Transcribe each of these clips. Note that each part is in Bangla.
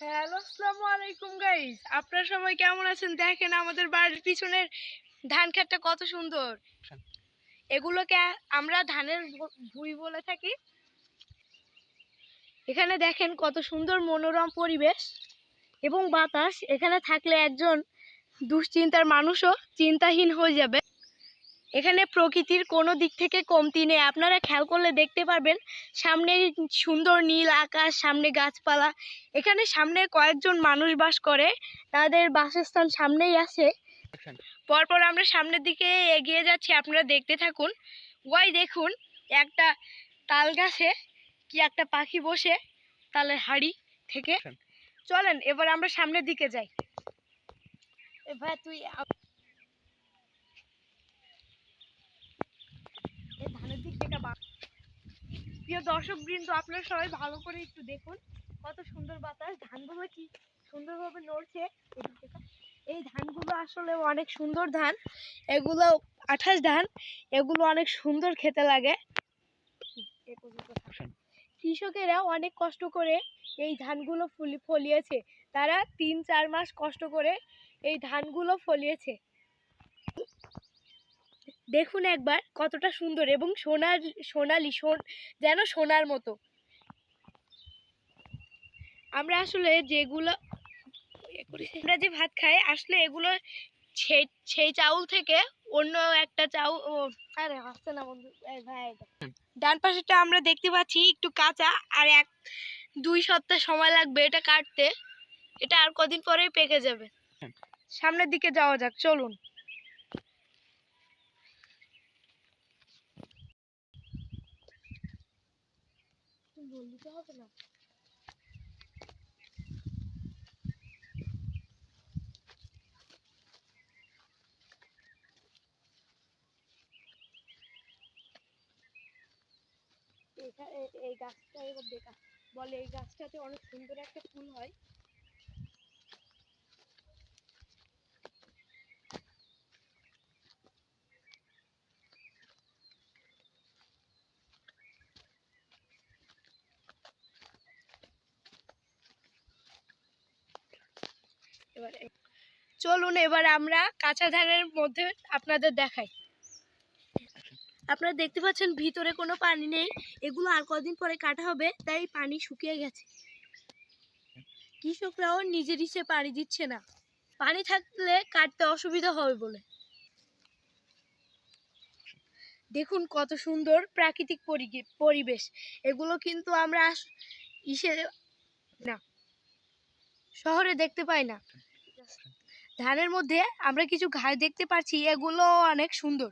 হ্যালো আসসালামু আলাইকুম গাইস আপনারা সবাই কেমন আছেন? দেখেন আমাদের বাড়ির পিছনের ধান ক্ষেতটা কত সুন্দর। এগুলোকে আমরা ধানের ভুঁই বলে থাকি। এখানে দেখেন কত সুন্দর মনোরম পরিবেশ এবং বাতাস। এখানে থাকলে একজন দুশ্চিন্তার মানুষও চিন্তাহীন হয়ে যাবে। এখানে প্রকৃতির কোনো দিক থেকে কমতি নেই। আপনারা খেয়াল করলে দেখতে পারবেন সামনে সুন্দর নীল আকাশ সামনে গাছপালা। এখানে সামনে কয়েকজন মানুষ বাস করে তাদের বাসস্থান সামনেই আছে। পরপর আমরা সামনের দিকে এগিয়ে যাচ্ছি আপনারা দেখতে থাকুন। ওই দেখুন একটা তাল গাছে কি একটা পাখি বসে তালের হাড়ি থেকে। চলেন এবার আমরা সামনের দিকে যাই। এ ভাই তুই আ- এই ধানের দিক থেকে বা- প্রিয় দর্শক বৃন্দ আপনারা সবাই ভালো করে একটু দেখুন কত সুন্দর বাতাস, ধানগুলো কি সুন্দরভাবে নড়ছে। এই ধানগুলো আসলে অনেক সুন্দর ধান এগুলো আঠাশ ধান, এগুলো অনেক সুন্দর খেতে লাগে। কৃষকেরা অনেক কষ্ট করে এই ধানগুলো ফুলি, ফলিয়েছে তারা তিন চার মাস কষ্ট করে এই ধানগুলো ফলিয়েছে দেখুন একবার কতটা সুন্দর এবং সোনার সোনালি সোন যেন সোনার মতো। আমরা আসলে যেগুলো আমরা যে ভাত খাই আসলে এগুলো সেই চাউল থেকে অন্য একটা চাউল আরে আসছে না বন্ধু। ভাই ডান পাশেটা আমরা দেখতে পাচ্ছি একটু কাঁচা আর এক দুই সপ্তাহ সময় লাগবে এটা কাটতে। এটা আর কদিন পরেই পেকে যাবে। সামনের দিকে যাওয়া যাক চলুন। হবে না। এই গাছটা এবার দেখা। বলে এই গাছটাতে অনেক সুন্দর একটা ফুল হয়। এবার। চলুন এবার আমরা কাঁচা ধানের মধ্যে আপনাদের দেখাই। আপনারা দেখতে পাচ্ছেন ভিতরে কোনো পানি নেই। এগুলো আর কদিন পরে কাটা হবে, তাই পানি শুকিয়ে গেছে। কৃষকরাও নিজের ইচ্ছে পানি দিচ্ছে না। পানি থাকলে কাটতে অসুবিধা হবে বলে। দেখুন কত সুন্দর প্রাকৃতিক পরিবেশ। এগুলো কিন্তু আমরা ইসে না। শহরে দেখতে পাই না। ধানের মধ্যে আমরা কিছু ঘাস দেখতে পাচ্ছি, এগুলো অনেক সুন্দর।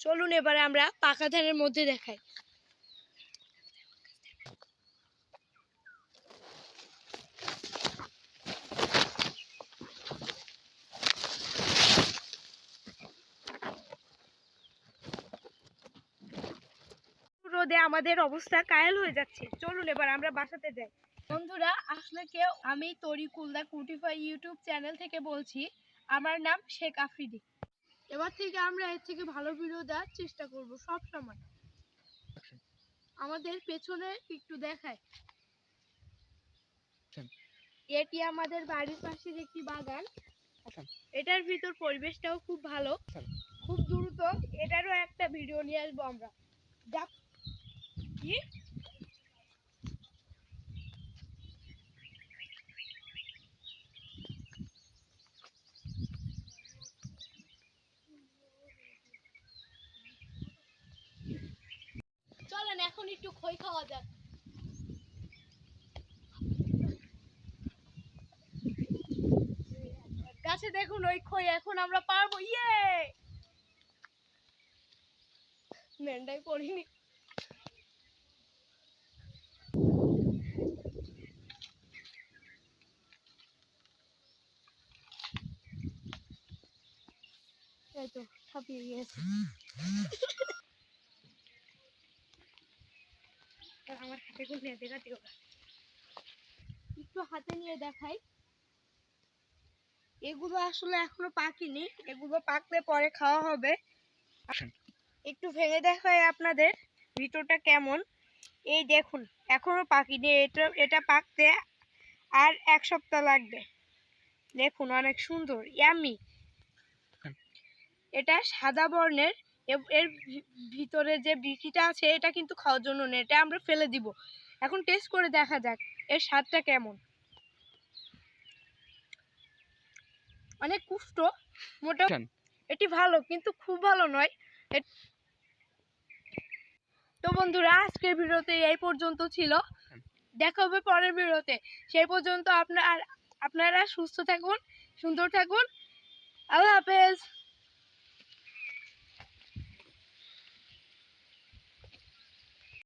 চলুন এবারে আমরা পাকা ধানের মধ্যে দেখাই। রোদে আমাদের অবস্থা কায়াল হয়ে যাচ্ছে। চলুন এবার আমরা বাসাতে যাই। বন্ধুরা আসলে কেউ আমি তরি কুলদা কুটিফাই ইউটিউব চ্যানেল থেকে বলছি আমার নাম শেখ আফ্রিদি। এবার থেকে আমরা এর থেকে ভালো ভিডিও দেওয়ার চেষ্টা করব সব সময়। আমাদের পেছনে একটু দেখায়। এটি আমাদের বাড়ির পাশের একটি বাগান। এটার ভিতর পরিবেশটাও খুব ভালো। খুব দ্রুত এটারও একটা ভিডিও নিয়ে আসব আমরা। দেখ কি চলেন এখন একটু খই খাওয়া যাক। গাছে দেখুন, ওই খই এখন আমরা পারব। ইয়ে! মেন্ডাই পড়িনি। এই তো, ছাপিয়ে গিয়েছে। নিয়ে দেখাতে একটু হাতে নিয়ে দেখাই। এগুলো আসলে এখনও পাকেনি এগুলো পাকলে পরে খাওয়া হবে। একটু ভেঙে দেখাই আপনাদের ভিতরটা কেমন। এই দেখুন এখনও পাকিনি এটা এটা পাকতে আর এক সপ্তাহ লাগবে। দেখুন অনেক সুন্দর ইয়ামি এটা সাদা বর্ণের এর ভিতরে যে বিচিটা আছে এটা কিন্তু খাওয়ার জন্য না এটা আমরা ফেলে দিব। এখন টেস্ট করে দেখা যাক এর স্বাদটা কেমন। অনেক কুষ্ট মোটা এটি ভালো কিন্তু খুব ভালো নয়। তো বন্ধুরা আজকের ভিডিওতে এই পর্যন্ত ছিল। দেখা হবে পরের ভিডিওতে। সেই পর্যন্ত আপনার আপনারা সুস্থ থাকুন সুন্দর থাকুন। আল্লাহ হাফেজ।